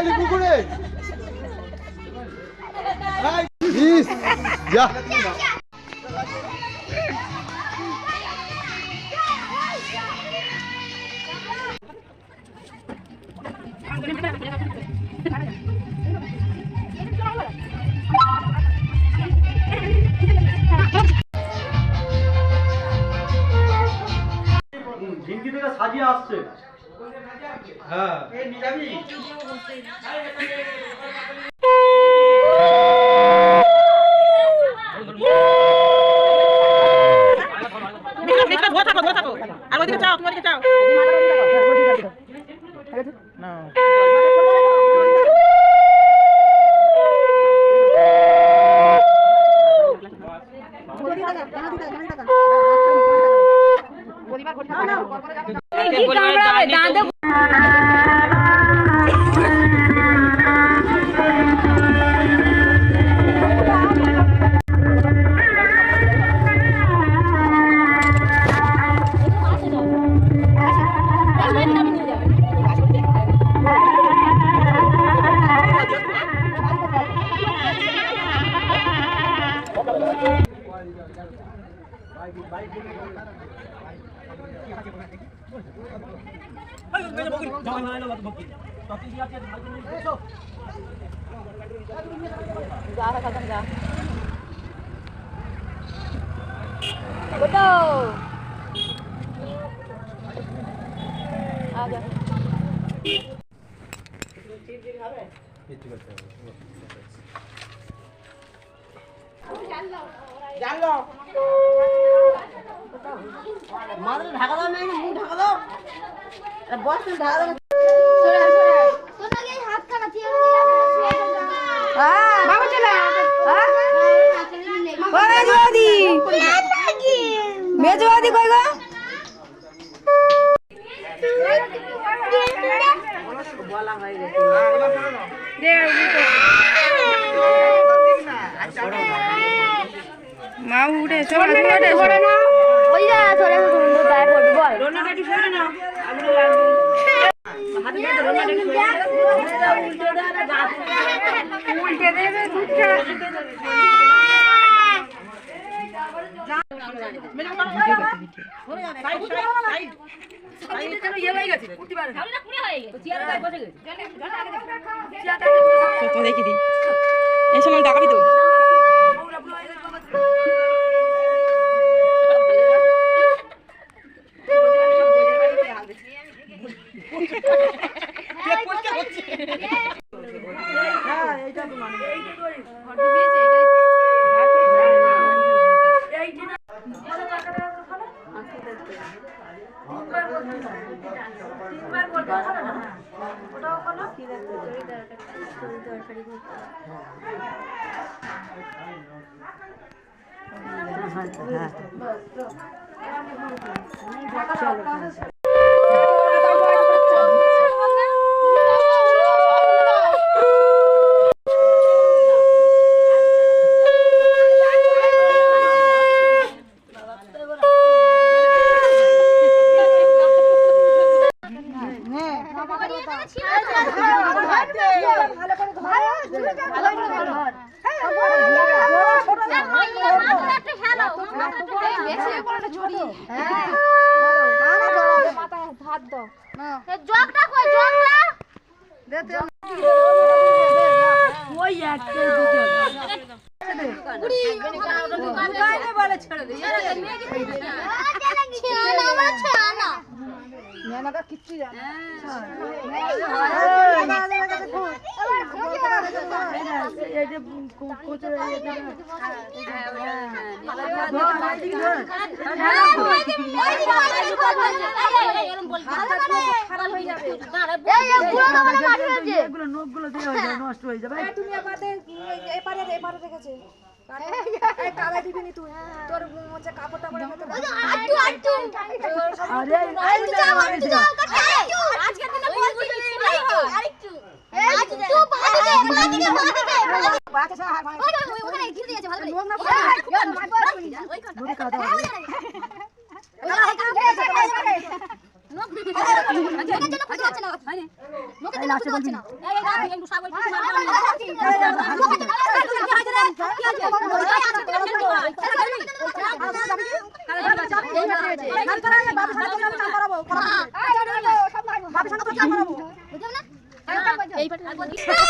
খালি পুকুরে সাজিয়ে আসছে। হ্যাঁ। আর ওইদিকে চাও তোমার দিকে চাও মেজবাদি কই গো মা উঠে চল উঠে ওই যা ধরে ধরে গায়ে পড়বে বল উল্টে দেবে দুধটা তো দেখি দি এই সময় ডাকাবি তো জগটা কই জগটা এগুলো নখগুলো দিয়ে হয়ে যায়, তুমি আমাদের এপারে এপারে রেখেছে এই কালাই দিবি নি তুই তোর হচ্ছে কাপড় টাপড় মতো আটটু আটটু আরে আরেকটু যাও আরেকটু যাও আরেকটু আজকের এই পাটা